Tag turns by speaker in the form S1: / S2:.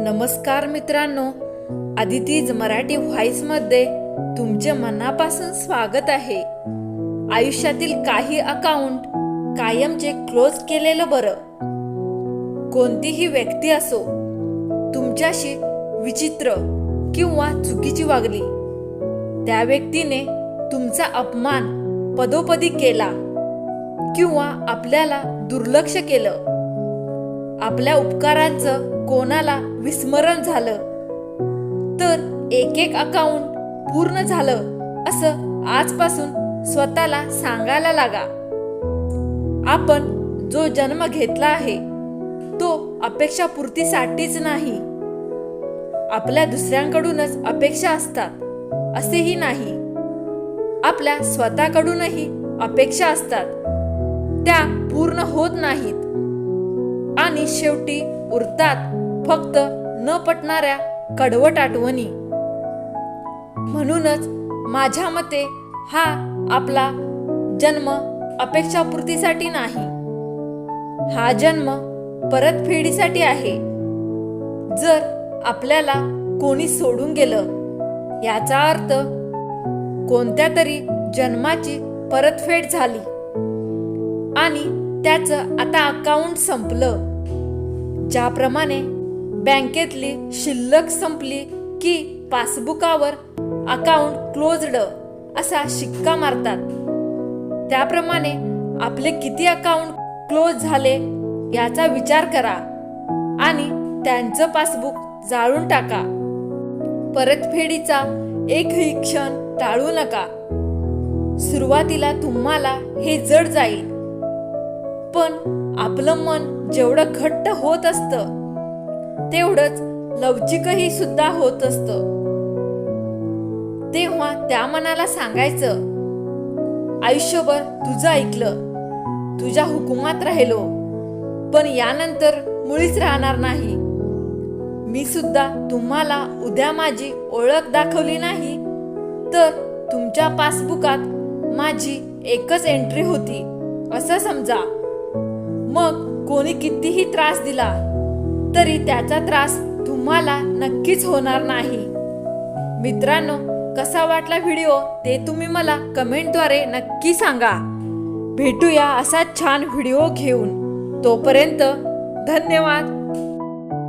S1: नमस्कार मित्रांनो आदितीज मराठी व्हॉइसमध्ये तुमचे मनापासून स्वागत आहे. आयुष्यातील काही अकाउंट कायमचे क्लोज केलेलं बरं. कोणतीही व्यक्ती असो तुमच्याशी विचित्र किंवा चुकीची वागली त्या व्यक्तीने तुमचा अपमान पदोपदी केला किंवा आपल्याला दुर्लक्ष केलं. आपल्या उपकारांचं कोणाला विस्मरण झालं? तर एक एक अकाउंट पूर्ण झालं असं आजपासून स्वतःला सांगायला लागा. आपण जो जन्म घेतला आहे तो अपेक्षा पूर्तीसाठीच नाही. आपल्या दुसऱ्यांकडूनच अपेक्षा असतात असेही नाही. आपल्या स्वतःकडूनही अपेक्षा असतात. त्या पूर्ण होत नाहीत. आणि शेवटी उरतात. फक्त न पटणाऱ्या कडवट आठवणी. म्हणूनच माझ्या मते हा आपला जन्म अपेक्षापूर्तीसाठी नाही. हा जन्म परतफेडीसाठी आहे. जर आपल्याला कोणी सोडून गेलं याचा अर्थ कोणत्या तरी जन्माची परतफेड झाली. आणि त्याचं आता अकाउंट संपलं. ज्याप्रमाणे बँकेतली शिल्लक संपली की पासबुकावर अकाउंट क्लोज्ड असा शिक्का मारतात. त्याप्रमाणे आपले किती अकाउंट क्लोज झाले याचा विचार करा आणि त्यांचं पासबुक जाळून टाका. परतफेडीचा एकही क्षण टाळू नका. सुरुवातीला तुम्हाला हे जड जाईल. पण आपलं मन जेवढं घट्ट होत असतं तेवढंच लवचिकही सुद्धा होत असतं. तेव्हा त्या मनाला सांगायचं आयुष्यभर तुझं ऐकलं तुझ्या हुकुमात राहिलो पण यानंतर मुळीच राहणार नाही. मी सुद्धा तुम्हाला उद्या माझी ओळख दाखवली नाही तर तुमच्या पासबुकात माझी एकच एंट्री होती. असं समजा. मग कोणी कितीही त्रास दिला तरी त्याचा त्रास तुम्हाला नक्कीच होणार नाही. मित्रांनो कसा वाटला व्हिडिओ ते तुम्ही मला कमेंटद्वारे नक्की सांगा. भेटूया असा छान व्हिडिओ घेऊन. तोपर्यंत धन्यवाद.